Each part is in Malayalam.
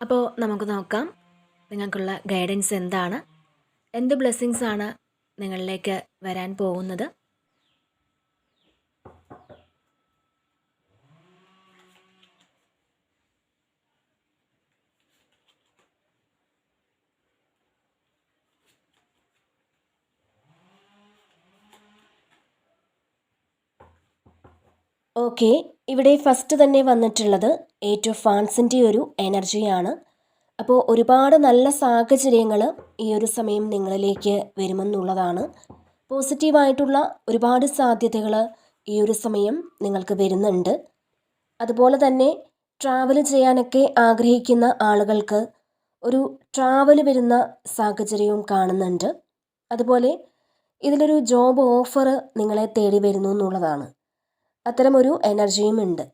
അപ്പോൾ നമുക്ക് നോക്കാം നിങ്ങൾക്കുള്ള ഗൈഡൻസ് എന്താണ്? എന്ത് ബ്ലെസ്സിങ്സ് ആണ് നിങ്ങളിലേക്ക് വരാൻ പോകുന്നത്? ഓക്കെ ഇവിടെ ഫസ്റ്റ് തന്നെ വന്നിട്ടുള്ളത് ഏറ്റവും ഫാൻസിന്റെ ഒരു എനർജിയാണ് അപ്പോൾ ഒരുപാട് നല്ല സാഹചര്യങ്ങൾ ഈ ഒരു സമയം നിങ്ങളിലേക്ക് വരുമെന്നുള്ളതാണ്. പോസിറ്റീവായിട്ടുള്ള ഒരുപാട് സാധ്യതകൾ ഈ ഒരു സമയം നിങ്ങൾക്ക് വരുന്നുണ്ട്. അതുപോലെ തന്നെ ട്രാവൽ ചെയ്യാനൊക്കെ ആഗ്രഹിക്കുന്ന ആളുകൾക്ക് ഒരു ട്രാവൽ വരുന്ന സാഹചര്യവും കാണുന്നുണ്ട്. അതുപോലെ ഇതിലൊരു ജോബ് ഓഫർ നിങ്ങളെ തേടി വരുന്നു എന്നുള്ളതാണ്. അത്തരമൊരു എനർജിയും ഉണ്ട്.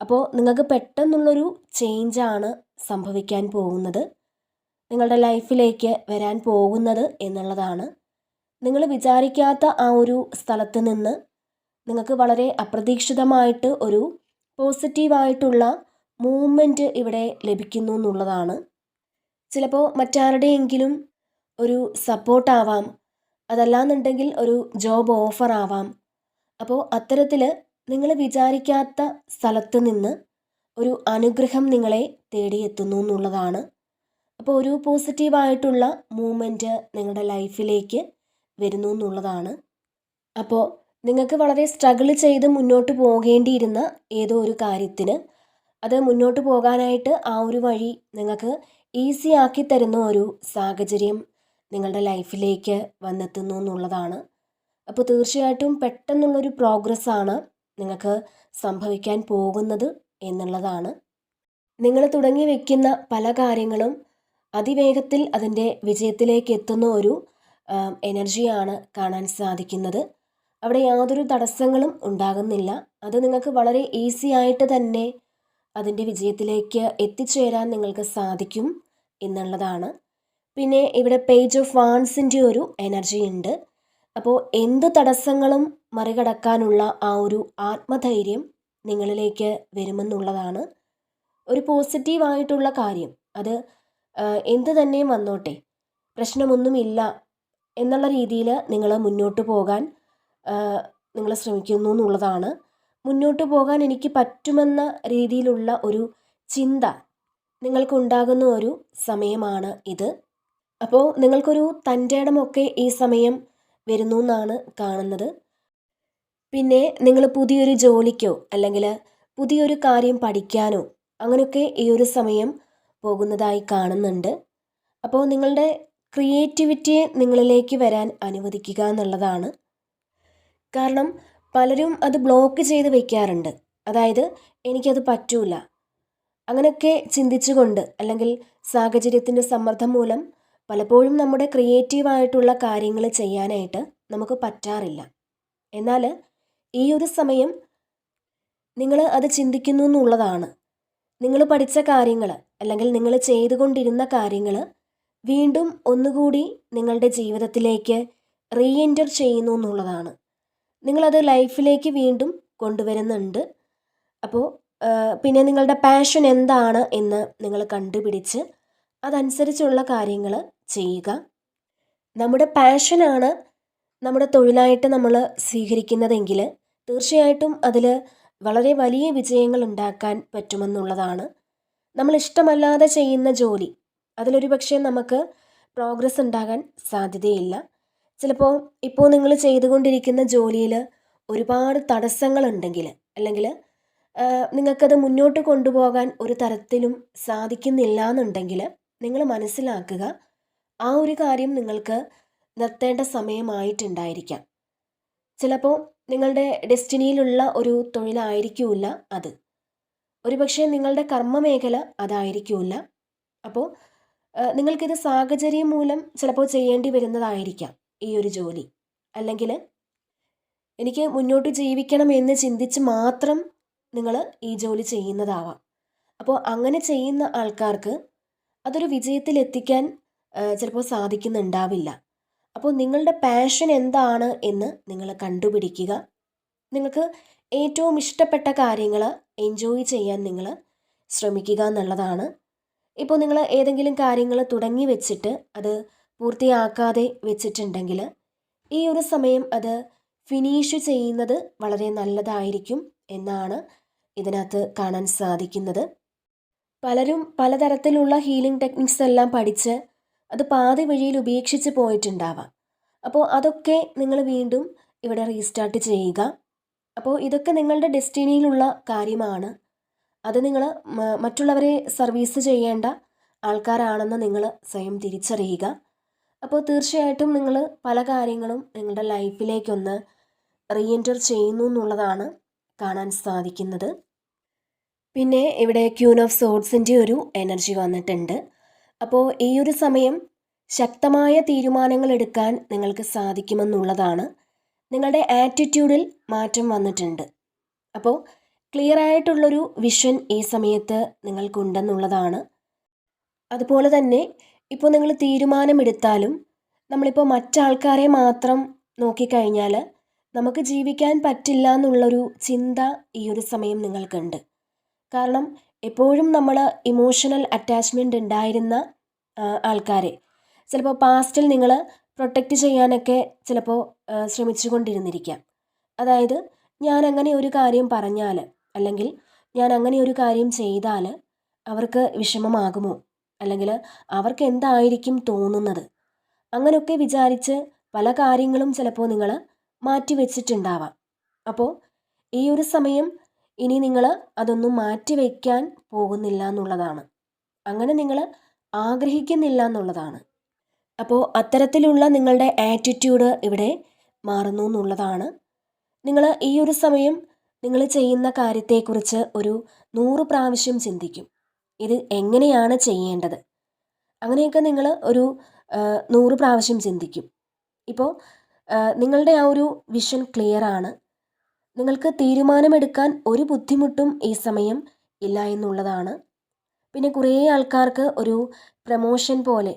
അപ്പോൾ നിങ്ങൾക്ക് പെട്ടെന്നുള്ളൊരു ചേഞ്ചാണ് സംഭവിക്കാൻ പോകുന്നത്. നിങ്ങളുടെ ലൈഫിലേക്ക് വരാൻ പോകുന്നത് എന്നുള്ളതാണ്. നിങ്ങൾ വിചാരിക്കാത്ത ആ ഒരു സ്ഥലത്ത് നിന്ന് നിങ്ങൾക്ക് വളരെ അപ്രതീക്ഷിതമായിട്ട് ഒരു പോസിറ്റീവായിട്ടുള്ള മൂവ്മെന്റ് ഇവിടെ ലഭിക്കുന്നു എന്നുള്ളതാണ്. ചിലപ്പോൾ മറ്റാരുടെയെങ്കിലും ഒരു സപ്പോർട്ടാവാം. അതല്ലാന്നുണ്ടെങ്കിൽ ഒരു ജോബ് ഓഫർ ആവാം അപ്പോൾ അത്തരത്തിൽ നിങ്ങൾ വിചാരിക്കാത്ത സ്ഥലത്ത് നിന്ന് ഒരു അനുഗ്രഹം നിങ്ങളെ തേടിയെത്തുന്നു എന്നുള്ളതാണ്. അപ്പോൾ ഒരു പോസിറ്റീവായിട്ടുള്ള മൂമെന്റ് നിങ്ങളുടെ ലൈഫിലേക്ക് വരുന്നു എന്നുള്ളതാണ്. അപ്പോൾ നിങ്ങൾക്ക് വളരെ സ്ട്രഗിൾ ചെയ്ത് മുന്നോട്ട് പോകേണ്ടിയിരുന്ന ഏതോ ഒരു കാര്യത്തിന് അത് മുന്നോട്ട് പോകാനായിട്ട് ആ ഒരു വഴി നിങ്ങൾക്ക് ഈസി ആക്കി തരുന്ന ഒരു സാഹചര്യം നിങ്ങളുടെ ലൈഫിലേക്ക് വന്നെത്തുന്നു എന്നുള്ളതാണ്. അപ്പോൾ തീർച്ചയായിട്ടും പെട്ടെന്നുള്ളൊരു പ്രോഗ്രസ്സാണ് നിങ്ങൾക്ക് സംഭവിക്കാൻ പോകുന്നത് എന്നുള്ളതാണ്. നിങ്ങൾ തുടങ്ങി വയ്ക്കുന്ന പല കാര്യങ്ങളും അതിവേഗത്തിൽ അതിന്റെ വിജയത്തിലേക്ക് എത്തുന്ന ഒരു എനർജിയാണ് കാണാൻ സാധിക്കുന്നത്. അവിടെ യാതൊരു തടസ്സങ്ങളും ഉണ്ടാകുന്നില്ല. അത് നിങ്ങൾക്ക് വളരെ ഈസി ആയിട്ട് തന്നെ അതിന്റെ വിജയത്തിലേക്ക് എത്തിച്ചേരാൻ നിങ്ങൾക്ക് സാധിക്കും എന്നുള്ളതാണ്. പിന്നെ ഇവിടെ പേജ് ഓഫ് വാൺസിന്റെ ഒരു എനർജി ഉണ്ട്. അപ്പോൾ എന്ത് തടസ്സങ്ങളും മറികടക്കാനുള്ള ആ ഒരു ആത്മധൈര്യം നിങ്ങളിലേക്ക് വരുമെന്നുള്ളതാണ് ഒരു പോസിറ്റീവായിട്ടുള്ള കാര്യം. അത് എന്ത് തന്നെയും വന്നോട്ടെ പ്രശ്നമൊന്നുമില്ല എന്നുള്ള രീതിയിൽ നിങ്ങൾ മുന്നോട്ട് പോകാൻ നിങ്ങൾ ശ്രമിക്കുന്നു എന്നുള്ളതാണ്. മുന്നോട്ട് പോകാൻ എനിക്ക് പറ്റുമെന്ന രീതിയിലുള്ള ഒരു ചിന്ത നിങ്ങൾക്കുണ്ടാകുന്ന ഒരു സമയമാണ് ഇത്. അപ്പോൾ നിങ്ങൾക്കൊരു തന്റെ ഇടമൊക്കെ ഈ സമയം വരുന്നു എന്നാണ് കാണുന്നത്. പിന്നെ നിങ്ങൾ പുതിയൊരു ജോലിക്കോ അല്ലെങ്കിൽ പുതിയൊരു കാര്യം പഠിക്കാനോ അങ്ങനെയൊക്കെ ഈ ഒരു സമയം പോകുന്നതായി കാണുന്നുണ്ട്. അപ്പോൾ നിങ്ങളുടെ ക്രിയേറ്റിവിറ്റിയെ നിങ്ങളിലേക്ക് വരാൻ അനുവദിക്കുക എന്നുള്ളതാണ്. കാരണം പലരും അത് ബ്ലോക്ക് ചെയ്ത് വയ്ക്കാറുണ്ട് അതായത് എനിക്കത് പറ്റൂല. അങ്ങനെയൊക്കെ ചിന്തിച്ചുകൊണ്ട് അല്ലെങ്കിൽ സാഹചര്യത്തിന്റെ സമ്മർദ്ദം മൂലം പലപ്പോഴും നമ്മുടെ ക്രിയേറ്റീവായിട്ടുള്ള കാര്യങ്ങൾ ചെയ്യാനായിട്ട് നമുക്ക് പറ്റാറില്ല. എന്നാൽ ഈ ഒരു സമയം നിങ്ങൾ അത് ചിന്തിക്കുന്നു എന്നുള്ളതാണ്. നിങ്ങൾ പഠിച്ച കാര്യങ്ങൾ അല്ലെങ്കിൽ നിങ്ങൾ ചെയ്തുകൊണ്ടിരുന്ന കാര്യങ്ങൾ വീണ്ടും ഒന്നുകൂടി നിങ്ങളുടെ ജീവിതത്തിലേക്ക് റീ എന്റർ ചെയ്യുന്നു എന്നുള്ളതാണ്. നിങ്ങളത് ലൈഫിലേക്ക് വീണ്ടും കൊണ്ടുവരുന്നുണ്ട്. അപ്പോൾ പിന്നെ നിങ്ങളുടെ പാഷൻ എന്താണ് എന്ന് നിങ്ങൾ കണ്ടുപിടിച്ച് അതനുസരിച്ചുള്ള കാര്യങ്ങൾ ചെയ്യുക. നമ്മുടെ പാഷനാണ് നമ്മുടെ തൊഴിലായിട്ട് നമ്മൾ സ്വീകരിക്കുന്നതെങ്കിൽ തീർച്ചയായിട്ടും അതിൽ വളരെ വലിയ വിജയങ്ങൾ ഉണ്ടാക്കാൻ പറ്റുമെന്നുള്ളതാണ്. നമ്മൾ ഇഷ്ടമല്ലാതെ ചെയ്യുന്ന ജോലി അതിലൊരു പക്ഷേ നമുക്ക് പ്രോഗ്രസ് ഉണ്ടാകാൻ സാധ്യതയില്ല. ചിലപ്പോൾ ഇപ്പോൾ നിങ്ങൾ ചെയ്തുകൊണ്ടിരിക്കുന്ന ജോലിയിൽ ഒരുപാട് തടസ്സങ്ങളുണ്ടെങ്കിൽ അല്ലെങ്കിൽ നിങ്ങൾക്കത് മുന്നോട്ട് കൊണ്ടുപോകാൻ ഒരു തരത്തിലും സാധിക്കുന്നില്ല എന്നുണ്ടെങ്കിൽ നിങ്ങൾ മനസ്സിലാക്കുക ആ ഒരു കാര്യം നിങ്ങൾക്ക് നിർത്തേണ്ട സമയമായിട്ടുണ്ടായിരിക്കാം. ചിലപ്പോൾ നിങ്ങളുടെ ഡെസ്റ്റിനിയിലുള്ള ഒരു തൊഴിലായിരിക്കില്ല അത്. ഒരുപക്ഷെ നിങ്ങളുടെ കർമ്മമേഖല അതായിരിക്കില്ല അപ്പോൾ നിങ്ങൾക്കിത് സാഹചര്യം മൂലം ചിലപ്പോൾ ചെയ്യേണ്ടി വരുന്നതായിരിക്കാം ഈ ഒരു ജോലി. അല്ലെങ്കിൽ എനിക്ക് മുന്നോട്ട് ജീവിക്കണം എന്ന് ചിന്തിച്ച് മാത്രം നിങ്ങൾ ഈ ജോലി ചെയ്യുന്നതാവാം. അപ്പോൾ അങ്ങനെ ചെയ്യുന്ന ആൾക്കാർക്ക് അതൊരു വിജയത്തിലെത്തിക്കാൻ ചിലപ്പോൾ സാധിക്കുന്നുണ്ടാവില്ല. അപ്പോൾ നിങ്ങളുടെ പാഷൻ എന്താണ് എന്ന് നിങ്ങൾ കണ്ടുപിടിക്കുക. നിങ്ങൾക്ക് ഏറ്റവും ഇഷ്ടപ്പെട്ട കാര്യങ്ങൾ എൻജോയ് ചെയ്യാൻ നിങ്ങൾ ശ്രമിക്കുക എന്നുള്ളതാണ്. ഇപ്പോൾ നിങ്ങൾ ഏതെങ്കിലും കാര്യങ്ങൾ തുടങ്ങി വെച്ചിട്ട് അത് പൂർത്തിയാക്കാതെ വെച്ചിട്ടുണ്ടെങ്കിൽ ഈ ഒരു സമയം അത് ഫിനിഷ് ചെയ്യുന്നത് വളരെ നല്ലതായിരിക്കും എന്നാണ് ഇതിനകത്ത് കാണാൻ സാധിക്കുന്നത്. പലരും പലതരത്തിലുള്ള ഹീലിംഗ് ടെക്നിക്സ് എല്ലാം പഠിച്ച് അത് പാതി വഴിയിൽ ഉപേക്ഷിച്ച് പോയിട്ടുണ്ടാവാം. അപ്പോൾ അതൊക്കെ നിങ്ങൾ വീണ്ടും ഇവിടെ റീസ്റ്റാർട്ട് ചെയ്യുക. അപ്പോൾ ഇതൊക്കെ നിങ്ങളുടെ ഡെസ്റ്റിനിയിലുള്ള കാര്യമാണ്. അത് നിങ്ങൾ മറ്റുള്ളവരെ സർവീസ് ചെയ്യേണ്ട ആൾക്കാരാണെന്ന് നിങ്ങൾ സ്വയം തിരിച്ചറിയുക. അപ്പോൾ തീർച്ചയായിട്ടും നിങ്ങൾ പല കാര്യങ്ങളും നിങ്ങളുടെ ലൈഫിലേക്കൊന്ന് റീ എന്റർ ചെയ്യുന്നു എന്നുള്ളതാണ് കാണാൻ സാധിക്കുന്നത്. പിന്നെ ഇവിടെ ക്യൂൻ ഓഫ് സോഡ്സിന്റെ ഒരു എനർജി വന്നിട്ടുണ്ട്. അപ്പോൾ ഈ ഒരു സമയം ശക്തമായ തീരുമാനങ്ങൾ എടുക്കാൻ നിങ്ങൾക്ക് സാധിക്കുമെന്നുള്ളതാണ്. നിങ്ങളുടെ ആറ്റിറ്റ്യൂഡിൽ മാറ്റം വന്നിട്ടുണ്ട്. അപ്പോൾ ക്ലിയർ ആയിട്ടുള്ളൊരു വിഷൻ ഈ സമയത്ത് നിങ്ങൾക്കുണ്ടെന്നുള്ളതാണ്. അതുപോലെ തന്നെ ഇപ്പോൾ നിങ്ങൾ തീരുമാനമെടുത്താലും നമ്മളിപ്പോൾ മറ്റാൾക്കാരെ മാത്രം നോക്കിക്കഴിഞ്ഞാൽ നമുക്ക് ജീവിക്കാൻ പറ്റില്ല എന്നുള്ളൊരു ചിന്ത ഈ ഒരു സമയം നിങ്ങൾക്കുണ്ട്. കാരണം എപ്പോഴും നമ്മൾ ഇമോഷണൽ അറ്റാച്ച്മെന്റ് ഉണ്ടായിരുന്ന ആൾക്കാരെ. ചിലപ്പോൾ പാസ്റ്റിൽ നിങ്ങൾ പ്രൊട്ടക്റ്റ് ചെയ്യാനൊക്കെ ചിലപ്പോൾ ശ്രമിച്ചു കൊണ്ടിരുന്നിരിക്കാം അതായത് ഞാൻ അങ്ങനെ ഒരു കാര്യം പറഞ്ഞാൽ അല്ലെങ്കിൽ ഞാൻ അങ്ങനെ ഒരു കാര്യം ചെയ്താൽ അവർക്ക് വിഷമമാകുമോ? അല്ലെങ്കിൽ അവർക്ക് എന്തായിരിക്കും തോന്നുന്നത്? അങ്ങനെയൊക്കെ വിചാരിച്ച് പല കാര്യങ്ങളും ചിലപ്പോൾ നിങ്ങൾ മാറ്റി വെച്ചിട്ടുണ്ടാവാം അപ്പോൾ ഈ ഒരു സമയം ഇനി നിങ്ങൾ അതൊന്നും മാറ്റി വയ്ക്കാൻ പോകുന്നില്ല എന്നുള്ളതാണ്. അങ്ങനെ നിങ്ങൾ ആഗ്രഹിക്കുന്നില്ല എന്നുള്ളതാണ്. അപ്പോൾ അത്തരത്തിലുള്ള നിങ്ങളുടെ ആറ്റിറ്റ്യൂഡ് ഇവിടെ മാറുന്നു എന്നുള്ളതാണ്. നിങ്ങൾ ഈ ഒരു സമയം നിങ്ങൾ ചെയ്യുന്ന കാര്യത്തെക്കുറിച്ച് ഒരു നൂറ് പ്രാവശ്യം ചിന്തിക്കും. ഇത് എങ്ങനെയാണ് ചെയ്യേണ്ടത്? അങ്ങനെയൊക്കെ നിങ്ങൾ ഒരു നൂറ് പ്രാവശ്യം ചിന്തിക്കും. ഇപ്പോൾ നിങ്ങളുടെ ആ ഒരു വിഷൻ ക്ലിയർ ആണ്. നിങ്ങൾക്ക് തീരുമാനമെടുക്കാൻ ഒരു ബുദ്ധിമുട്ടും ഈ സമയം ഇല്ല എന്നുള്ളതാണ്. പിന്നെ കുറേ ആൾക്കാർക്ക് ഒരു പ്രമോഷൻ പോലെ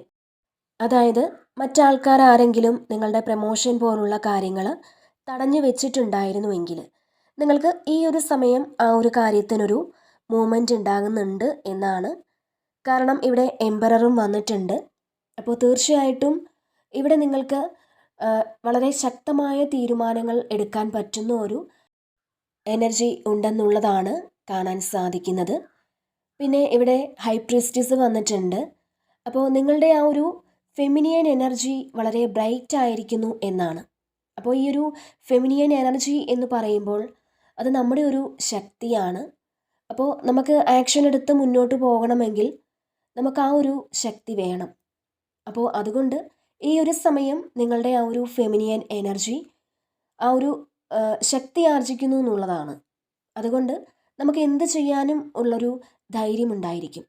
അതായത് മറ്റാൾക്കാർ ആരെങ്കിലും നിങ്ങളുടെ പ്രമോഷൻ പോലുള്ള കാര്യങ്ങൾ തടഞ്ഞു വെച്ചിട്ടുണ്ടായിരുന്നുവെങ്കിൽ നിങ്ങൾക്ക് ഈ ഒരു സമയം ആ ഒരു കാര്യത്തിനൊരു മൂമെന്റ് ഉണ്ടാകുന്നുണ്ട് എന്നാണ്. കാരണം ഇവിടെ എംബററും വന്നിട്ടുണ്ട്. അപ്പോൾ തീർച്ചയായിട്ടും ഇവിടെ നിങ്ങൾക്ക് വളരെ ശക്തമായ തീരുമാനങ്ങൾ എടുക്കാൻ പറ്റുന്ന ഒരു എനർജി ഉണ്ടെന്നുള്ളതാണ് കാണാൻ സാധിക്കുന്നത്. പിന്നെ ഇവിടെ ഹൈപ്രിസ്റ്റിസ് വന്നിട്ടുണ്ട്. അപ്പോൾ നിങ്ങളുടെ ആ ഒരു ഫെമിനിയൻ എനർജി വളരെ ബ്രൈറ്റ് ആയിരിക്കുന്നു എന്നാണ്. അപ്പോൾ ഈ ഒരു ഫെമിനിയൻ എനർജി എന്ന് പറയുമ്പോൾ അത് നമ്മുടെ ഒരു ശക്തിയാണ്. അപ്പോൾ നമുക്ക് ആക്ഷൻ എടുത്ത് മുന്നോട്ട് പോകണമെങ്കിൽ നമുക്ക് ആ ഒരു ശക്തി വേണം. അപ്പോൾ അതുകൊണ്ട് ഈ ഒരു സമയം നിങ്ങളുടെ ആ ഒരു ഫെമിനിയൻ എനർജി ആ ഒരു ശക്തി ആർജിക്കുന്നു എന്നുള്ളതാണ്. അതുകൊണ്ട് നമുക്ക് എന്ത് ചെയ്യാനും ഉള്ളൊരു ധൈര്യം ഉണ്ടായിരിക്കും.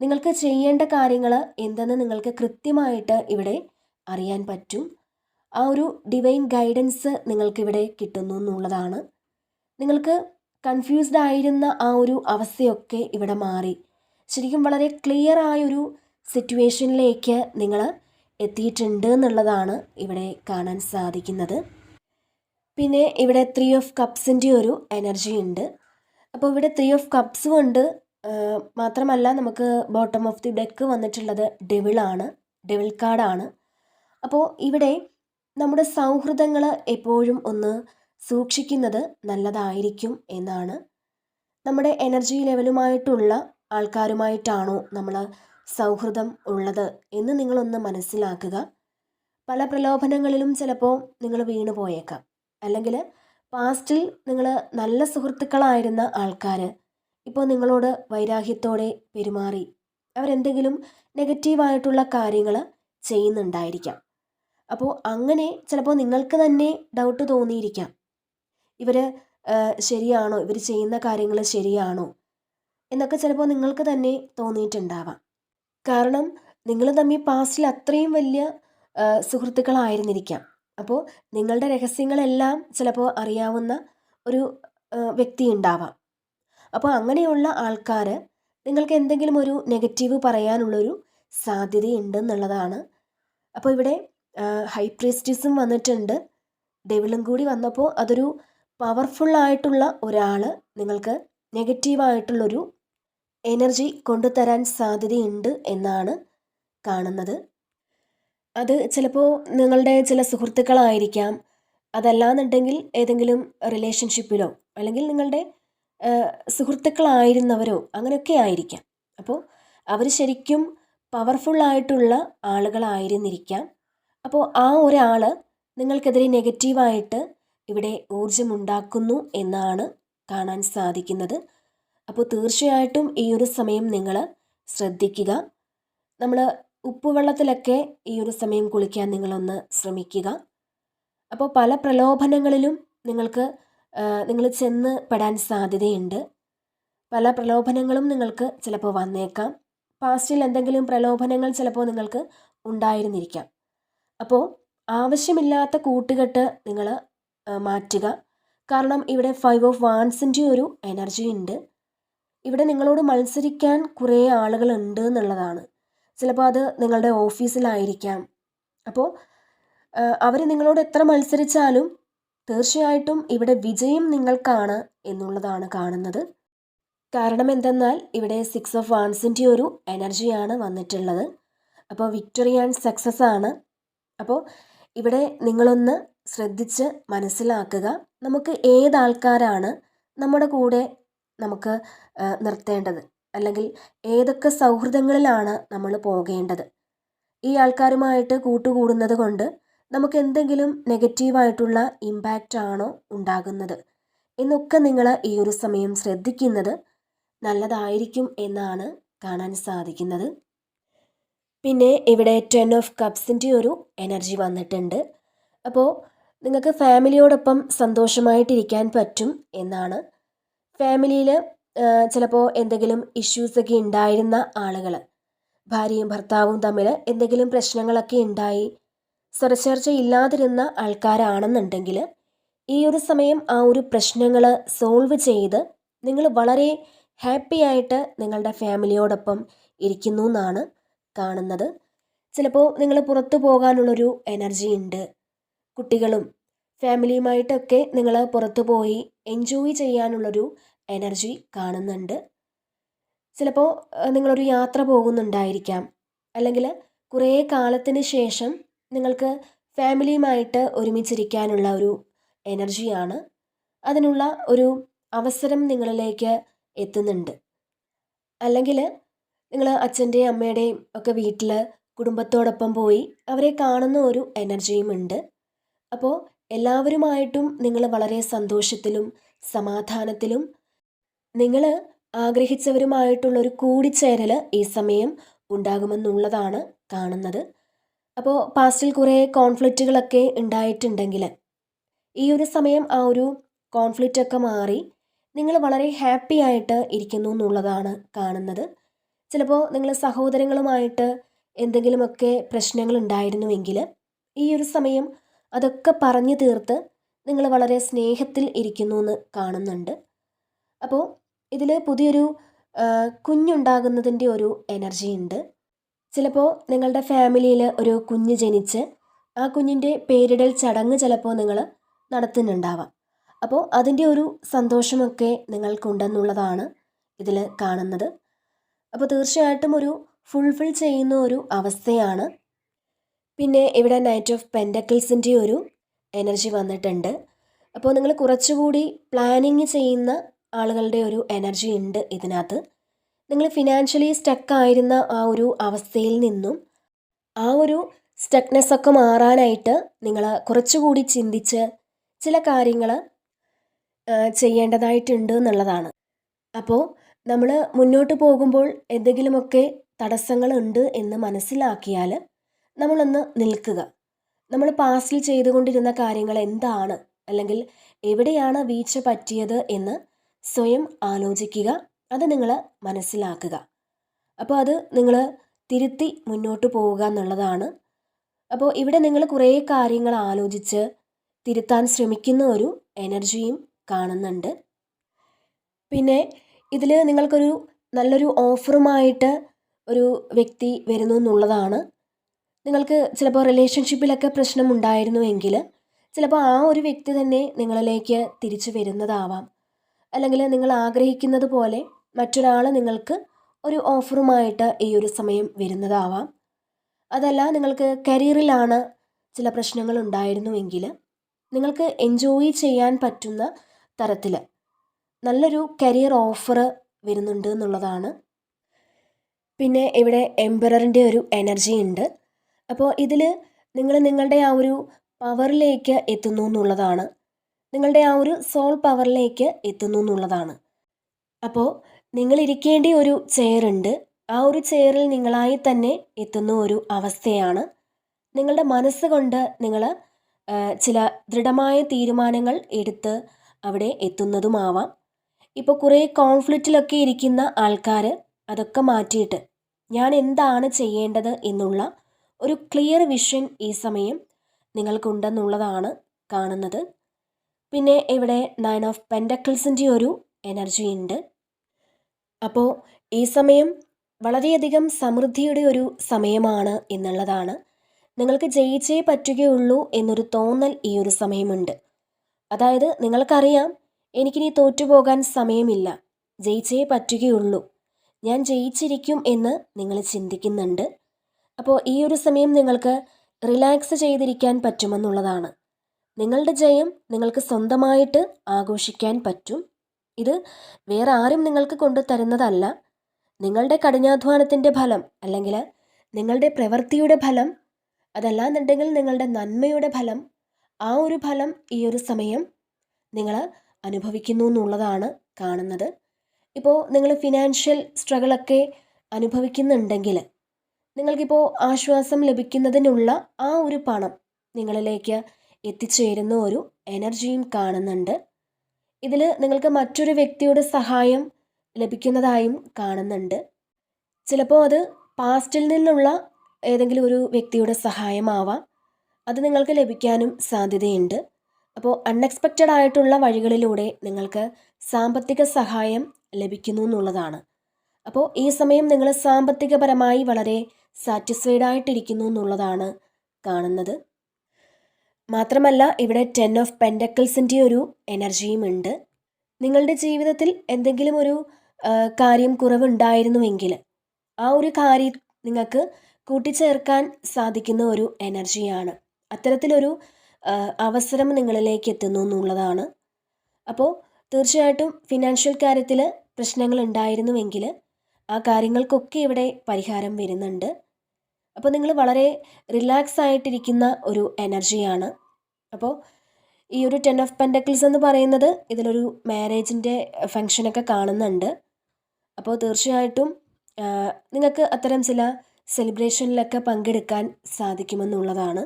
നിങ്ങൾക്ക് ചെയ്യേണ്ട കാര്യങ്ങൾ എന്തെന്ന് നിങ്ങൾക്ക് കൃത്യമായിട്ട് ഇവിടെ അറിയാൻ പറ്റും. ആ ഒരു ഡിവൈൻ ഗൈഡൻസ് നിങ്ങൾക്കിവിടെ കിട്ടുന്നു എന്നുള്ളതാണ്. നിങ്ങൾക്ക് കൺഫ്യൂസ്ഡ് ആയിരുന്ന ആ ഒരു അവസ്ഥയൊക്കെ ഇവിടെ മാറി. ശരിക്കും വളരെ ക്ലിയർ ആയൊരു സിറ്റുവേഷനിലേക്ക് നിങ്ങൾ എത്തിയിട്ടുണ്ട് എന്നുള്ളതാണ് ഇവിടെ കാണാൻ സാധിക്കുന്നത്. പിന്നെ ഇവിടെ ത്രീ ഓഫ് കപ്സിന്റെ ഒരു എനർജി ഉണ്ട്. അപ്പോൾ ഇവിടെ ത്രീ ഓഫ് കപ്സും ഉണ്ട് മാത്രമല്ല നമുക്ക് ബോട്ടം ഓഫ് ദി ഡെക്ക് വന്നിട്ടുള്ളത് ഡെവിളാണ് ഡെവിൾ കാർഡാണ് അപ്പോൾ ഇവിടെ നമ്മുടെ സൗഹൃദങ്ങൾ എപ്പോഴും ഒന്ന് സൂക്ഷിക്കുന്നത് നല്ലതായിരിക്കും എന്നാണ്. നമ്മുടെ എനർജി ലെവലുമായിട്ടുള്ള ആൾക്കാരുമായിട്ടാണോ നമ്മൾ സൗഹൃദം ഉള്ളത് എന്ന് നിങ്ങളൊന്ന് മനസ്സിലാക്കുക. പല പ്രലോഭനങ്ങളിലും ചിലപ്പോൾ നിങ്ങൾ വീണു പോയേക്കാം അല്ലെങ്കിൽ പാസ്റ്റിൽ നിങ്ങൾ നല്ല സുഹൃത്തുക്കളായിരുന്ന ആൾക്കാർ ഇപ്പോൾ നിങ്ങളോട് വൈരാഗ്യത്തോടെ പെരുമാറി അവരെന്തെങ്കിലും നെഗറ്റീവായിട്ടുള്ള കാര്യങ്ങൾ ചെയ്യുന്നുണ്ടായിരിക്കാം. അപ്പോൾ അങ്ങനെ ചിലപ്പോൾ നിങ്ങൾക്ക് തന്നെ ഡൗട്ട് തോന്നിയിരിക്കാം. ഇവർ ശരിയാണോ? ഇവർ ചെയ്യുന്ന കാര്യങ്ങൾ ശരിയാണോ? എന്നൊക്കെ ചിലപ്പോൾ നിങ്ങൾക്ക് തന്നെ തോന്നിയിട്ടുണ്ടാവാം. കാരണം നിങ്ങൾ തമ്മിൽ പാസ്റ്റിൽ അത്രയും വലിയ സുഹൃത്തുക്കളായിരുന്നിരിക്കാം. അപ്പോൾ നിങ്ങളുടെ രഹസ്യങ്ങളെല്ലാം ചിലപ്പോൾ അറിയാവുന്ന ഒരു വ്യക്തി ഉണ്ടാവാം അപ്പോൾ അങ്ങനെയുള്ള ആൾക്കാർ നിങ്ങൾക്ക് എന്തെങ്കിലും ഒരു നെഗറ്റീവ് പറയാനുള്ളൊരു സാധ്യതയുണ്ടെന്നുള്ളതാണ്. അപ്പോൾ ഇവിടെ ഹൈ പ്രീസ്റ്റിസും വന്നിട്ടുണ്ട്. ഡെവിളും കൂടി വന്നപ്പോൾ അതൊരു പവർഫുൾ ആയിട്ടുള്ള ഒരാൾ നിങ്ങൾക്ക് നെഗറ്റീവായിട്ടുള്ളൊരു എനർജി കൊണ്ടുതരാൻ സാധ്യതയുണ്ട് എന്നാണ് കാണുന്നത്. അത് ചിലപ്പോൾ നിങ്ങളുടെ ചില സുഹൃത്തുക്കളായിരിക്കാം. അതല്ലാന്നുണ്ടെങ്കിൽ ഏതെങ്കിലും റിലേഷൻഷിപ്പിലോ അല്ലെങ്കിൽ നിങ്ങളുടെ സുഹൃത്തുക്കളായിരുന്നവരോ അങ്ങനെയൊക്കെ ആയിരിക്കാം. അപ്പോൾ അവർ ശരിക്കും പവർഫുൾ ആയിട്ടുള്ള ആളുകളായിരുന്നിരിക്കാം. അപ്പോൾ ആ ഒരാൾ നിങ്ങൾക്കെതിരെ നെഗറ്റീവായിട്ട് ഇവിടെ ഊർജമുണ്ടാക്കുന്നു എന്നാണ് കാണാൻ സാധിക്കുന്നത്. അപ്പോൾ തീർച്ചയായിട്ടും ഈ ഒരു സമയം നിങ്ങൾ ശ്രദ്ധിക്കുക. നമ്മൾ ഉപ്പുവെള്ളത്തിലൊക്കെ ഈ ഒരു സമയം കുളിക്കാൻ നിങ്ങളൊന്ന് ശ്രമിക്കുക. അപ്പോൾ പല പ്രലോഭനങ്ങളിലും നിങ്ങൾക്ക് നിങ്ങൾ ചെന്ന് പെടാൻ സാധ്യതയുണ്ട്. പല പ്രലോഭനങ്ങളും നിങ്ങൾക്ക് ചിലപ്പോൾ വന്നേക്കാം. പാസ്റ്റിൽ എന്തെങ്കിലും പ്രലോഭനങ്ങൾ ചിലപ്പോൾ നിങ്ങൾക്ക് ഉണ്ടായിരുന്നിരിക്കാം. അപ്പോൾ ആവശ്യമില്ലാത്ത കൂട്ടുകെട്ട് നിങ്ങൾ മാറ്റുക. കാരണം ഇവിടെ ഫൈവ് ഓഫ് വാൺസിന്റെ ഒരു എനർജി ഉണ്ട്. ഇവിടെ നിങ്ങളോട് മത്സരിക്കാൻ കുറേ ആളുകളുണ്ട് എന്നുള്ളതാണ്. ചിലപ്പോൾ അത് നിങ്ങളുടെ ഓഫീസിലായിരിക്കാം. അപ്പോൾ അവർ നിങ്ങളോട് എത്ര മത്സരിച്ചാലും തീർച്ചയായിട്ടും ഇവിടെ വിജയം നിങ്ങൾക്കാണ് എന്നുള്ളതാണ് കാണുന്നത്. കാരണം എന്തെന്നാൽ ഇവിടെ സിക്സ് ഓഫ് വാൺസിന്റെ ഒരു എനർജിയാണ് വന്നിട്ടുള്ളത്. അപ്പോൾ വിക്ടറി ആൻഡ് സക്സസ് ആണ്. അപ്പോൾ ഇവിടെ നിങ്ങളൊന്ന് ശ്രദ്ധിച്ച് മനസ്സിലാക്കുക. നമുക്ക് ഏതാൾക്കാരാണ് നമ്മുടെ കൂടെ നമുക്ക് നിർത്തേണ്ടത്? അല്ലെങ്കിൽ ഏതൊക്കെ സൗഹൃദങ്ങളിലാണ് നമ്മൾ പോകേണ്ടത്? ഈ ആൾക്കാരുമായിട്ട് കൂട്ടുകൂടുന്നത് കൊണ്ട് നമുക്ക് എന്തെങ്കിലും നെഗറ്റീവായിട്ടുള്ള ഇമ്പാക്റ്റ് ആണോ ഉണ്ടാകുന്നത്? എന്നൊക്കെ നിങ്ങൾ ഈ ഒരു സമയം ശ്രദ്ധിക്കുന്നത് നല്ലതായിരിക്കും എന്നാണ് കാണാൻ സാധിക്കുന്നത്. പിന്നെ ഇവിടെ ടെൻ ഓഫ് കപ്സിന്റെ ഒരു എനർജി വന്നിട്ടുണ്ട്. അപ്പോൾ നിങ്ങൾക്ക് ഫാമിലിയോടൊപ്പം സന്തോഷമായിട്ടിരിക്കാൻ പറ്റും എന്നാണ്. ഫാമിലിയിൽ ചിലപ്പോൾ എന്തെങ്കിലും ഇഷ്യൂസൊക്കെ ഉണ്ടായിരുന്ന ആളുകൾ ഭാര്യയും ഭർത്താവും തമ്മിൽ എന്തെങ്കിലും പ്രശ്നങ്ങളൊക്കെ ഉണ്ടായി സ്വരച്ചേർച്ച ഇല്ലാതിരുന്ന ആൾക്കാരാണെന്നുണ്ടെങ്കിൽ ഈ ഒരു സമയം ആ ഒരു പ്രശ്നങ്ങൾ സോൾവ് ചെയ്ത് നിങ്ങൾ വളരെ ഹാപ്പി ആയിട്ട് നിങ്ങളുടെ ഫാമിലിയോടൊപ്പം ഇരിക്കുന്നു എന്നാണ് കാണുന്നത്. ചിലപ്പോൾ നിങ്ങൾ പുറത്തു പോകാനുള്ളൊരു എനർജി ഉണ്ട് കുട്ടികളും ഫാമിലിയുമായിട്ടൊക്കെ നിങ്ങൾ പുറത്തു പോയി എൻജോയ് ചെയ്യാനുള്ളൊരു എനർജി കാണുന്നുണ്ട്. ചിലപ്പോൾ നിങ്ങളൊരു യാത്ര പോകുന്നുണ്ടായിരിക്കാം. അല്ലെങ്കിൽ കുറേ കാലത്തിന് ശേഷം നിങ്ങൾക്ക് ഫാമിലിയുമായിട്ട് ഒരുമിച്ചിരിക്കാനുള്ള ഒരു എനർജിയാണ്. അതിനുള്ള ഒരു അവസരം നിങ്ങളിലേക്ക് എത്തുന്നുണ്ട്. അല്ലെങ്കിൽ നിങ്ങൾ അച്ഛന്റെയും അമ്മയുടെയും ഒക്കെ വീട്ടിൽ കുടുംബത്തോടൊപ്പം പോയി അവരെ കാണുന്ന ഒരു എനർജിയും ഉണ്ട്. അപ്പോൾ എല്ലാവരുമായിട്ടും നിങ്ങൾ വളരെ സന്തോഷത്തിലും സമാധാനത്തിലും നിങ്ങൾ ആഗ്രഹിച്ചവരുമായിട്ടുള്ളൊരു കൂടിച്ചേരൽ ഈ സമയം ഉണ്ടാകുമെന്നുള്ളതാണ് കാണുന്നത്. അപ്പോൾ പാസ്റ്റിൽ കുറേ കോൺഫ്ലിക്റ്റുകളൊക്കെ ഉണ്ടായിട്ടുണ്ടെങ്കിൽ ഈ ഒരു സമയം ആ ഒരു കോൺഫ്ലിക്റ്റ് ഒക്കെ മാറി നിങ്ങൾ വളരെ ഹാപ്പി ആയിട്ട് ഇരിക്കുന്നു എന്നുള്ളതാണ് കാണുന്നത്. ചിലപ്പോൾ നിങ്ങൾ സഹോദരങ്ങളുമായിട്ട് എന്തെങ്കിലുമൊക്കെ പ്രശ്നങ്ങൾ ഉണ്ടായിരുന്നുവെങ്കിൽ ഈ ഒരു സമയം അതൊക്കെ പറഞ്ഞു തീർത്ത് നിങ്ങൾ വളരെ സ്നേഹത്തിൽ ഇരിക്കുന്നു എന്ന് കാണുന്നുണ്ട്. അപ്പോൾ ഇതിൽ പുതിയൊരു കുഞ്ഞുണ്ടാകുന്നതിന്റെ ഒരു എനർജി ഉണ്ട്. ചിലപ്പോൾ നിങ്ങളുടെ ഫാമിലിയിൽ ഒരു കുഞ്ഞ് ജനിച്ച് ആ കുഞ്ഞിന്റെ പേരിടൽ ചടങ്ങ് ചിലപ്പോൾ നിങ്ങൾ നടത്തുന്നുണ്ടാവാം. അപ്പോൾ അതിന്റെ ഒരു സന്തോഷമൊക്കെ നിങ്ങൾക്കുണ്ടെന്നുള്ളതാണ് ഇതിൽ കാണുന്നത്. അപ്പോൾ തീർച്ചയായിട്ടും ഒരു ഫുൾഫിൽ ചെയ്യുന്ന ഒരു അവസ്ഥയാണ്. പിന്നെ ഇവിടെ നൈറ്റ് ഓഫ് പെൻഡക്കിൾസിന്റെ ഒരു എനർജി വന്നിട്ടുണ്ട്. അപ്പോൾ നിങ്ങൾ കുറച്ചുകൂടി പ്ലാനിങ് ചെയ്യുന്ന ആളുകളുടെ ഒരു എനർജി ഉണ്ട് ഇതിനകത്ത്. നിങ്ങൾ ഫിനാൻഷ്യലി സ്റ്റക്ക് ആയിരുന്ന ആ ഒരു അവസ്ഥയിൽ നിന്നും ആ ഒരു സ്റ്റക്നെസ് ഒക്കെ മാറാനായിട്ട് നിങ്ങൾ കുറച്ചുകൂടി ചിന്തിച്ച് ചില കാര്യങ്ങൾ ചെയ്യേണ്ടതായിട്ടുണ്ട് എന്നുള്ളതാണ്. അപ്പോൾ നമ്മൾ മുന്നോട്ട് പോകുമ്പോൾ എന്തെങ്കിലുമൊക്കെ തടസ്സങ്ങളുണ്ട് എന്ന് മനസ്സിലാക്കിയാൽ നമ്മളൊന്ന് നിൽക്കുക. നമ്മൾ പാസ്റ്റിൽ ചെയ്തുകൊണ്ടിരുന്ന കാര്യങ്ങൾ എന്താണ്? അല്ലെങ്കിൽ എവിടെയാണ് വീഴ്ച പറ്റിയത് എന്ന് സ്വയം ആലോചിക്കുക. അത് നിങ്ങൾ മനസ്സിലാക്കുക. അപ്പോൾ അത് നിങ്ങൾ തിരുത്തി മുന്നോട്ട് പോവുക എന്നുള്ളതാണ്. അപ്പോൾ ഇവിടെ നിങ്ങൾ കുറേ കാര്യങ്ങൾ ആലോചിച്ച് തിരുത്താൻ ശ്രമിക്കുന്ന ഒരു എനർജിയും കാണുന്നുണ്ട്. പിന്നെ ഇതിൽ നിങ്ങൾക്കൊരു നല്ലൊരു ഓഫറുമായിട്ട് ഒരു വ്യക്തി വരുന്നു എന്നുള്ളതാണ്. നിങ്ങൾക്ക് ചിലപ്പോൾ റിലേഷൻഷിപ്പിലൊക്കെ പ്രശ്നമുണ്ടായിരുന്നുവെങ്കിൽ ചിലപ്പോൾ ആ ഒരു വ്യക്തി തന്നെ നിങ്ങളിലേക്ക് തിരിച്ചു വരുന്നതാവാം. അല്ലെങ്കിൽ നിങ്ങൾ ആഗ്രഹിക്കുന്നത് പോലെ മറ്റൊരാൾ നിങ്ങൾക്ക് ഒരു ഓഫറുമായിട്ട് ഈ ഒരു സമയം വരുന്നതാവാം. അതല്ല നിങ്ങൾക്ക് കരിയറിലാണ് ചില പ്രശ്നങ്ങൾ ഉണ്ടായിരുന്നുവെങ്കിൽ നിങ്ങൾക്ക് എൻജോയ് ചെയ്യാൻ പറ്റുന്ന തരത്തിൽ നല്ലൊരു കരിയർ ഓഫർ വരുന്നുണ്ട് എന്നുള്ളതാണ്. പിന്നെ ഇവിടെ എംബററിന്റെ ഒരു എനർജി ഉണ്ട്. അപ്പോൾ ഇതിൽ നിങ്ങൾ നിങ്ങളുടെ ആ ഒരു പവറിലേക്ക് എത്തുന്നു എന്നുള്ളതാണ്. നിങ്ങളുടെ ആ ഒരു സോൾ പവറിലേക്ക് എത്തുന്നു എന്നുള്ളതാണ്. അപ്പോൾ നിങ്ങൾ ഇരിക്കേണ്ട ഒരു ചെയറുണ്ട് ആ ഒരു ചെയറിൽ നിങ്ങളായി തന്നെ എത്തുന്ന ഒരു അവസ്ഥയാണ്. നിങ്ങളുടെ മനസ്സുകൊണ്ട് നിങ്ങൾ ചില ദൃഢമായ തീരുമാനങ്ങൾ എടുത്ത് അവിടെ എത്തുന്നതുമാവാം. ഇപ്പോൾ കുറേ കോൺഫ്ലിക്റ്റിലൊക്കെ ഇരിക്കുന്ന ആൾക്കാർ അതൊക്കെ മാറ്റിയിട്ട് ഞാൻ എന്താണ് ചെയ്യേണ്ടത് എന്നുള്ള ഒരു ക്ലിയർ വിഷൻ ഈ സമയം നിങ്ങൾക്കുണ്ടെന്നുള്ളതാണ് കാണുന്നത്. പിന്നെ ഇവിടെ നയൻ ഓഫ് പെൻഡക്കിൾസിന്റെ ഒരു എനർജി ഉണ്ട്. അപ്പോൾ ഈ സമയം വളരെയധികം സമൃദ്ധിയുടെ ഒരു സമയമാണ് എന്നുള്ളതാണ്. നിങ്ങൾക്ക് ജയിച്ചേ പറ്റുകയുള്ളൂ എന്നൊരു തോന്നൽ ഈ ഒരു സമയമുണ്ട്. അതായത് നിങ്ങൾക്കറിയാം എനിക്കിനി തോറ്റുപോകാൻ സമയമില്ല. ജയിച്ചേ പറ്റുകയുള്ളൂ. ഞാൻ ജയിച്ചിരിക്കും എന്ന് നിങ്ങൾ ചിന്തിക്കുന്നുണ്ട്. അപ്പോൾ ഈ ഒരു സമയം നിങ്ങൾക്ക് റിലാക്സ് ചെയ്തിരിക്കാൻ പറ്റുമെന്നുള്ളതാണ്. നിങ്ങളുടെ ജയം നിങ്ങൾക്ക് സ്വന്തമായിട്ട് ആഘോഷിക്കാൻ പറ്റും. ഇത് വേറെ ആരും നിങ്ങൾക്ക് കൊണ്ടു തരുന്നതല്ല. നിങ്ങളുടെ കഠിനാധ്വാനത്തിന്റെ ഫലം അല്ലെങ്കിൽ നിങ്ങളുടെ പ്രവൃത്തിയുടെ ഫലം അതല്ലാന്നുണ്ടെങ്കിൽ നിങ്ങളുടെ നന്മയുടെ ഫലം ആ ഒരു ഫലം ഈ ഒരു സമയം നിങ്ങൾ അനുഭവിക്കുന്നു എന്നുള്ളതാണ് കാണുന്നത്. ഇപ്പോൾ നിങ്ങൾ ഫിനാൻഷ്യൽ സ്ട്രഗിളൊക്കെ അനുഭവിക്കുന്നുണ്ടെങ്കിൽ നിങ്ങൾക്കിപ്പോൾ ആശ്വാസം ലഭിക്കുന്നതിനുള്ള ആ ഒരു പണം നിങ്ങളിലേക്ക് എത്തിച്ചേരുന്ന ഒരു എനർജിയും കാണുന്നുണ്ട്. ഇതിൽ നിങ്ങൾക്ക് മറ്റൊരു വ്യക്തിയുടെ സഹായം ലഭിക്കുന്നതായും കാണുന്നുണ്ട്. ചിലപ്പോൾ അത് പാസ്റ്റിൽ നിന്നുള്ള ഏതെങ്കിലും ഒരു വ്യക്തിയുടെ സഹായമാവാം. അത് നിങ്ങൾക്ക് ലഭിക്കാനും സാധ്യതയുണ്ട്. അപ്പോൾ അൺഎക്സ്പെക്റ്റഡ് ആയിട്ടുള്ള വഴികളിലൂടെ നിങ്ങൾക്ക് സാമ്പത്തിക സഹായം ലഭിക്കുന്നു എന്നുള്ളതാണ്. അപ്പോൾ ഈ സമയം നിങ്ങൾ സാമ്പത്തികപരമായി വളരെ സാറ്റിസ്ഫൈഡ് ആയിട്ടിരിക്കുന്നു എന്നുള്ളതാണ് കാണുന്നത്. മാത്രമല്ല ഇവിടെ ടെൻ ഓഫ് പെൻഡക്കിൾസിന്റെ ഒരു എനർജിയും ഉണ്ട്. നിങ്ങളുടെ ജീവിതത്തിൽ എന്തെങ്കിലും ഒരു കാര്യം കുറവുണ്ടായിരുന്നുവെങ്കിൽ ആ ഒരു കാര്യം നിങ്ങൾക്ക് കൂട്ടിച്ചേർക്കാൻ സാധിക്കുന്ന ഒരു എനർജിയാണ്. അത്തരത്തിലൊരു അവസരം നിങ്ങളിലേക്ക് എത്തുന്നു എന്നുള്ളതാണ്. അപ്പോൾ തീർച്ചയായിട്ടും ഫിനാൻഷ്യൽ കാര്യത്തിൽ പ്രശ്നങ്ങൾ ഉണ്ടായിരുന്നുവെങ്കിൽ ആ കാര്യങ്ങൾക്കൊക്കെ ഇവിടെ പരിഹാരം വരുന്നുണ്ട്. അപ്പോൾ നിങ്ങൾ വളരെ റിലാക്സ് ആയിട്ടിരിക്കുന്ന ഒരു എനർജിയാണ് അപ്പോൾ ഈ ഒരു ടെൻ ഓഫ് പെൻഡക്കിൾസ് എന്ന് പറയുന്നത് ഇതിലൊരു മാരേജിന്റെ ഫങ്ഷനൊക്കെ കാണുന്നുണ്ട്. അപ്പോൾ തീർച്ചയായിട്ടും നിങ്ങൾക്ക് അത്തരം ചില സെലിബ്രേഷനിലൊക്കെ പങ്കെടുക്കാൻ സാധിക്കുമെന്നുള്ളതാണ്.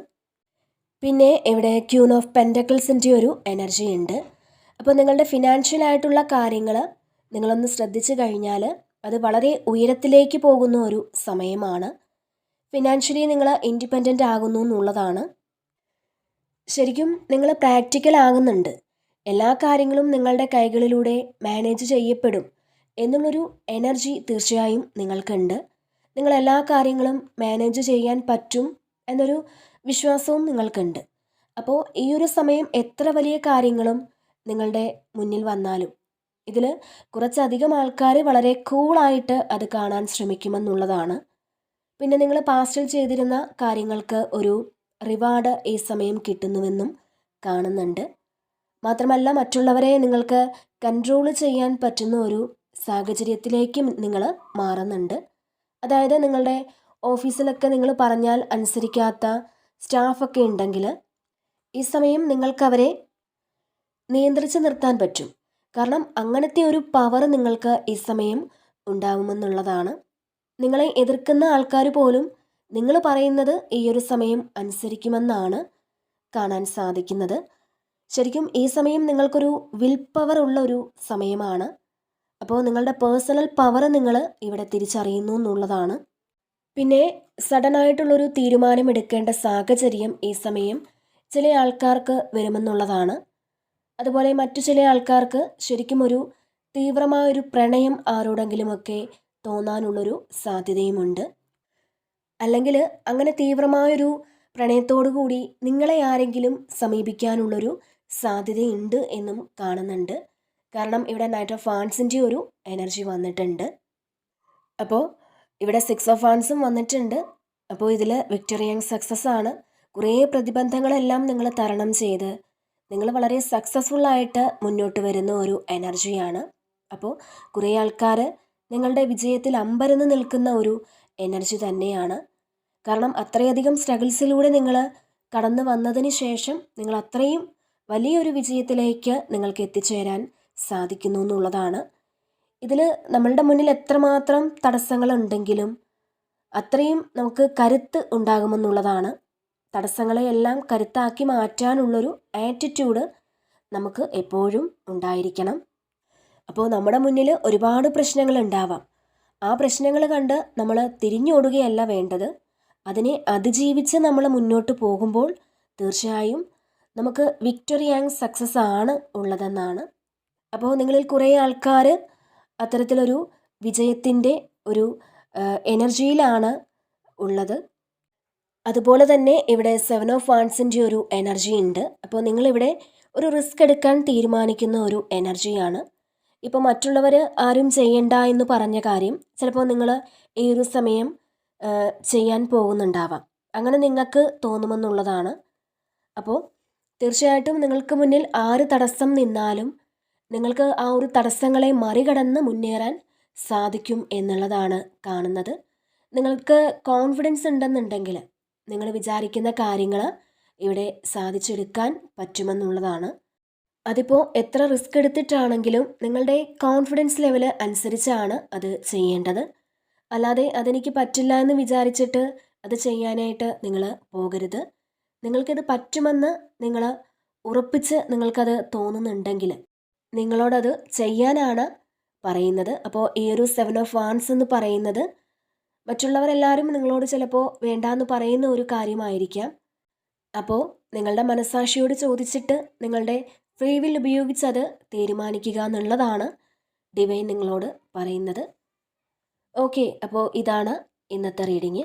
പിന്നെ ഇവിടെ ക്യൂൺ ഓഫ് പെൻഡക്കിൾസിന്റെ ഒരു എനർജി ഉണ്ട്. അപ്പോൾ നിങ്ങളുടെ ഫിനാൻഷ്യൽ ആയിട്ടുള്ള കാര്യങ്ങൾ നിങ്ങളൊന്ന് ശ്രദ്ധിച്ചു കഴിഞ്ഞാൽ അത് വളരെ ഉയരത്തിലേക്ക് പോകുന്ന ഒരു സമയമാണ്. ഫിനാൻഷ്യലി നിങ്ങൾ ഇൻഡിപെൻഡന്റ് ആകുന്നു എന്നുള്ളതാണ്. ശരിക്കും നിങ്ങൾ പ്രാക്ടിക്കൽ ആകുന്നുണ്ട്. എല്ലാ കാര്യങ്ങളും നിങ്ങളുടെ കൈകളിലൂടെ മാനേജ് ചെയ്യപ്പെടും എന്നുള്ളൊരു എനർജി തീർച്ചയായും നിങ്ങൾക്കുണ്ട്. നിങ്ങൾ എല്ലാ കാര്യങ്ങളും മാനേജ് ചെയ്യാൻ പറ്റും എന്നൊരു വിശ്വാസവും നിങ്ങൾക്കുണ്ട്. അപ്പോൾ ഈ ഒരു സമയം എത്ര വലിയ കാര്യങ്ങളും നിങ്ങളുടെ മുന്നിൽ വന്നാലും ഇതിൽ കുറച്ചധികം ആൾക്കാർ വളരെ കൂളായിട്ട് അത് കാണാൻ ശ്രമിക്കുമെന്നുള്ളതാണ്. പിന്നെ നിങ്ങൾ പാസ്റ്റിൽ ചെയ്തിരുന്ന കാര്യങ്ങൾക്ക് ഒരു റിവാർഡ് ഈ സമയം കിട്ടുന്നുവെന്നും കാണുന്നുണ്ട്. മാത്രമല്ല മറ്റുള്ളവരെ നിങ്ങൾക്ക് കൺട്രോൾ ചെയ്യാൻ പറ്റുന്ന ഒരു സാഹചര്യത്തിലേക്ക് നിങ്ങൾ മാറുന്നുണ്ട്. അതായത് നിങ്ങളുടെ ഓഫീസിലൊക്കെ നിങ്ങൾ പറഞ്ഞാൽ അനുസരിക്കാത്ത സ്റ്റാഫൊക്കെ ഉണ്ടെങ്കിൽ ഈ സമയം നിങ്ങൾക്കവരെ നിയന്ത്രിച്ച് നിർത്താൻ പറ്റും. കാരണം അങ്ങനത്തെ ഒരു പവർ നിങ്ങൾക്ക് ഈ സമയം ഉണ്ടാവുമെന്നുള്ളതാണ് നിങ്ങളെ എതിർക്കുന്ന ആൾക്കാർ പോലും നിങ്ങൾ പറയുന്നത് ഈ ഒരു സമയം അനുസരിക്കുമെന്നാണ് കാണാൻ സാധിക്കുന്നത്. ശരിക്കും ഈ സമയം നിങ്ങൾക്കൊരു വിൽ പവർ ഉള്ള ഒരു സമയമാണ്. അപ്പോൾ നിങ്ങളുടെ പേഴ്സണൽ പവർ നിങ്ങൾ ഇവിടെ തിരിച്ചറിയുന്നു എന്നുള്ളതാണ്. പിന്നെ സഡൻ ആയിട്ടുള്ളൊരു തീരുമാനം എടുക്കേണ്ട സാഹചര്യം ഈ സമയം ചില ആൾക്കാർക്ക് വരുമെന്നുള്ളതാണ്. അതുപോലെ മറ്റു ചില ആൾക്കാർക്ക് ശരിക്കും ഒരു തീവ്രമായൊരു പ്രണയം ആരോടെങ്കിലുമൊക്കെ തോന്നാനുള്ളൊരു സാധ്യതയുമുണ്ട്. അല്ലെങ്കിൽ അങ്ങനെ തീവ്രമായൊരു കൂടി നിങ്ങളെ ആരെങ്കിലും സമീപിക്കാനുള്ളൊരു സാധ്യതയുണ്ട് എന്നും കാണുന്നുണ്ട്. കാരണം ഇവിടെ നൈറ്റ് ഓഫ് ഫാൻസിന്റെ ഒരു എനർജി വന്നിട്ടുണ്ട്. അപ്പോൾ ഇവിടെ സിക്സ് ഓഫ് ഫാൻസും വന്നിട്ടുണ്ട്. അപ്പോൾ ഇതിൽ വിക്ടോറിയൻ സക്സസ് ആണ്. കുറേ പ്രതിബന്ധങ്ങളെല്ലാം നിങ്ങൾ തരണം ചെയ്ത് നിങ്ങൾ വളരെ സക്സസ്ഫുള്ളായിട്ട് മുന്നോട്ട് വരുന്ന ഒരു എനർജിയാണ്. അപ്പോൾ കുറേ ആൾക്കാർ നിങ്ങളുടെ വിജയത്തിൽ അമ്പരന്ന് നിൽക്കുന്ന ഒരു എനർജി തന്നെയാണ്. കാരണം അത്രയധികം സ്ട്രഗിൾസിലൂടെ നിങ്ങൾ കടന്നു വന്നതിന് ശേഷം നിങ്ങൾ അത്രയും വലിയൊരു വിജയത്തിലേക്ക് നിങ്ങൾക്ക് എത്തിച്ചേരാൻ സാധിക്കുന്നു എന്നുള്ളതാണ്. ഇതിൽ നമ്മളുടെ മുന്നിൽ എത്രമാത്രം തടസ്സങ്ങളുണ്ടെങ്കിലും അത്രയും നമുക്ക് കരുത്ത് ഉണ്ടാകുമെന്നുള്ളതാണ്. തടസ്സങ്ങളെയെല്ലാം കരുത്താക്കി മാറ്റാനുള്ളൊരു ആറ്റിറ്റ്യൂഡ് നമുക്ക് എപ്പോഴും ഉണ്ടായിരിക്കണം. അപ്പോൾ നമ്മുടെ മുന്നിൽ ഒരുപാട് പ്രശ്നങ്ങൾ ഉണ്ടാവാം. ആ പ്രശ്നങ്ങൾ കണ്ട് നമ്മൾ തിരിഞ്ഞോടുകയല്ല വേണ്ടത്. അതിനെ അതിജീവിച്ച് നമ്മൾ മുന്നോട്ട് പോകുമ്പോൾ തീർച്ചയായും നമുക്ക് വിക്ടറി ആൻഡ് സക്സസ് ആണ് ഉള്ളതെന്നാണ്. അപ്പോൾ നിങ്ങളിൽ കുറേ ആൾക്കാർ അത്തരത്തിലൊരു വിജയത്തിന്റെ ഒരു എനർജിയിലാണ് ഉള്ളത്. അതുപോലെ തന്നെ ഇവിടെ സെവൻ ഓഫ് വാൺസിന്റെ ഒരു എനർജി ഉണ്ട്. അപ്പോൾ നിങ്ങളിവിടെ ഒരു റിസ്ക് എടുക്കാൻ തീരുമാനിക്കുന്ന ഒരു എനർജിയാണ് ഇപ്പോൾ മറ്റുള്ളവർ ആരും ചെയ്യണ്ട എന്ന് പറഞ്ഞ കാര്യം ചിലപ്പോൾ നിങ്ങൾ ഈ ഒരു സമയം ചെയ്യാൻ പോകുന്നുണ്ടാവാം. അങ്ങനെ നിങ്ങൾക്ക് തോന്നുമെന്നുള്ളതാണ്. അപ്പോൾ തീർച്ചയായിട്ടും നിങ്ങൾക്ക് മുന്നിൽ ആര് തടസ്സം നിന്നാലും നിങ്ങൾക്ക് ആ ഒരു തടസ്സങ്ങളെ മറികടന്ന് മുന്നേറാൻ സാധിക്കും എന്നുള്ളതാണ് കാണുന്നത്. നിങ്ങൾക്ക് കോൺഫിഡൻസ് ഉണ്ടെന്നുണ്ടെങ്കിൽ നിങ്ങൾ വിചാരിക്കുന്ന കാര്യങ്ങൾ ഇവിടെ സാധിച്ചെടുക്കാൻ പറ്റുമെന്നുള്ളതാണ്. അതിപ്പോൾ എത്ര റിസ്ക് എടുത്തിട്ടാണെങ്കിലും നിങ്ങളുടെ കോൺഫിഡൻസ് ലെവൽ അനുസരിച്ചാണ് അത് ചെയ്യേണ്ടത്. അല്ലാതെ അതെനിക്ക് പറ്റില്ല എന്ന് വിചാരിച്ചിട്ട് അത് ചെയ്യാനായിട്ട് നിങ്ങൾ പോകരുത്. നിങ്ങൾക്കിത് പറ്റുമെന്ന് നിങ്ങൾ ഉറപ്പിച്ച് നിങ്ങൾക്കത് തോന്നുന്നുണ്ടെങ്കിൽ നിങ്ങളോടത് ചെയ്യാനാണ് പറയുന്നത്. അപ്പോൾ ഈ ഒരു സെവൻ ഓഫ് വാൻസ് എന്ന് പറയുന്നത് മറ്റുള്ളവരെല്ലാവരും നിങ്ങളോട് ചിലപ്പോൾ വേണ്ടാന്ന് പറയുന്ന ഒരു കാര്യമായിരിക്കാം. അപ്പോൾ നിങ്ങളുടെ മനസാക്ഷിയോട് ചോദിച്ചിട്ട് നിങ്ങളുടെ ഫ്രീ വിൽ ഉപയോഗിച്ചത് തീരുമാനിക്കുക എന്നുള്ളതാണ് ഡിവൈൻ നിങ്ങളോട് പറയുന്നത്. ഓക്കെ അപ്പോൾ ഇതാണ് ഇന്നത്തെ റീഡിങ്.